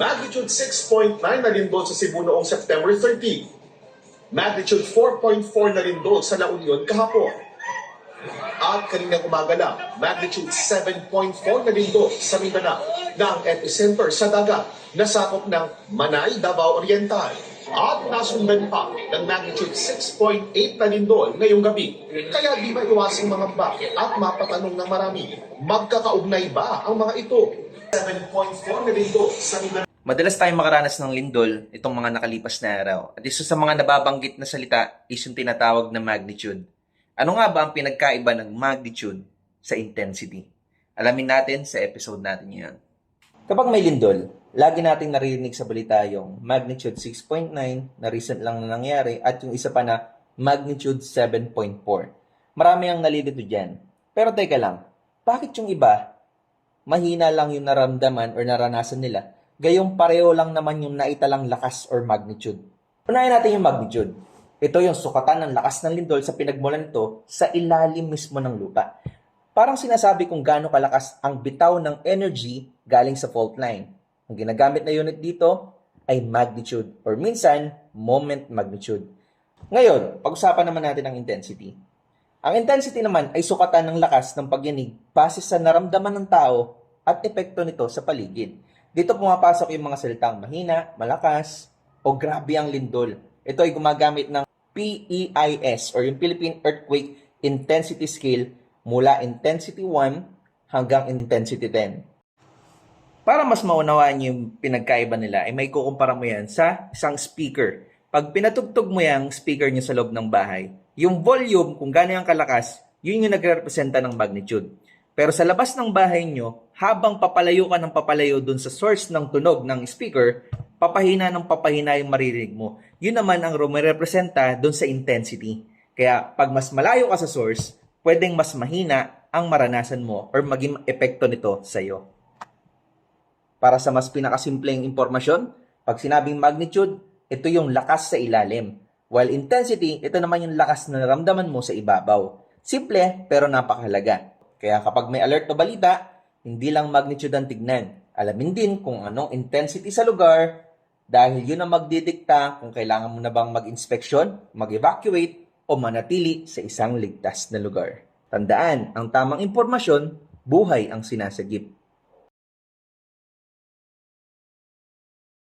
Magnitude 6.9 na rin doon sa Cebu noong September 30. Magnitude 4.4 na rin doon sa La Union kahapon. At kaninang umaga lang, magnitude 7.4 na rin doon sa Mindanao na epicenter sa dagat na sakop ng Manay, Davao Oriental. At nasundan pa ng magnitude 6.8 na rin doon ngayong gabi. Kaya di ba iwasang mga bakit at mapatanong ng marami, magkakaugnay ba ang mga ito? 7.4 na rin doon sa Mindanao. Madalas tayong makaranas ng lindol itong mga nakalipas na araw. At isa sa mga nababanggit na salita is yung tinatawag na magnitude. Ano nga ba ang pinagkaiba ng magnitude sa intensity? Alamin natin sa episode natin ngayon. Kapag may lindol, lagi nating naririnig sa balita yung magnitude 6.9 na recent lang na nangyari at yung isa pa na magnitude 7.4. Marami ang nalilito dyan. Pero teka lang, bakit yung iba mahina lang yung naramdaman or naranasan nila, gayong pareho lang naman yung naitalang lakas or magnitude. Unahin natin yung magnitude. Ito yung sukatan ng lakas ng lindol sa pinagmulan nito sa ilalim mismo ng lupa. Parang sinasabi kung gaano kalakas ang bitaw ng energy galing sa fault line. Ang ginagamit na unit dito ay magnitude or minsan moment magnitude. Ngayon, pag-usapan naman natin ang intensity. Ang intensity naman ay sukatan ng lakas ng pagyanig base sa naramdaman ng tao at epekto nito sa paligid. Dito pumapasok yung mga salitang mahina, malakas, o grabe ang lindol. Ito ay gumagamit ng PEIS or yung Philippine Earthquake Intensity Scale mula intensity 1 hanggang intensity 10. Para mas maunawaan yung pinagkaiba nila, ay may kukumpara mo yan sa isang speaker. Pag pinatugtog mo yung speaker niyo sa loob ng bahay, yung volume, kung gaano yung kalakas, yun yung nagrepresenta ng magnitude. Pero sa labas ng bahay nyo, habang papalayo ka ng papalayo dun sa source ng tunog ng speaker, papahina ng papahina yung maririnig mo. Yun naman ang rumirepresenta dun sa intensity. Kaya pag mas malayo ka sa source, pwedeng mas mahina ang maranasan mo or maging epekto nito sa iyo. Para sa mas pinakasimpleng impormasyon, pag sinabing magnitude, ito yung lakas sa ilalim. While intensity, ito naman yung lakas na naramdaman mo sa ibabaw. Simple pero napakahalaga. Kaya kapag may alert na balita, hindi lang magnitude ang tignan. Alamin din kung anong intensity sa lugar dahil yun ang magdidikta kung kailangan mo na bang mag-inspeksyon, mag-evacuate, o manatili sa isang ligtas na lugar. Tandaan, ang tamang impormasyon, buhay ang sinasagip.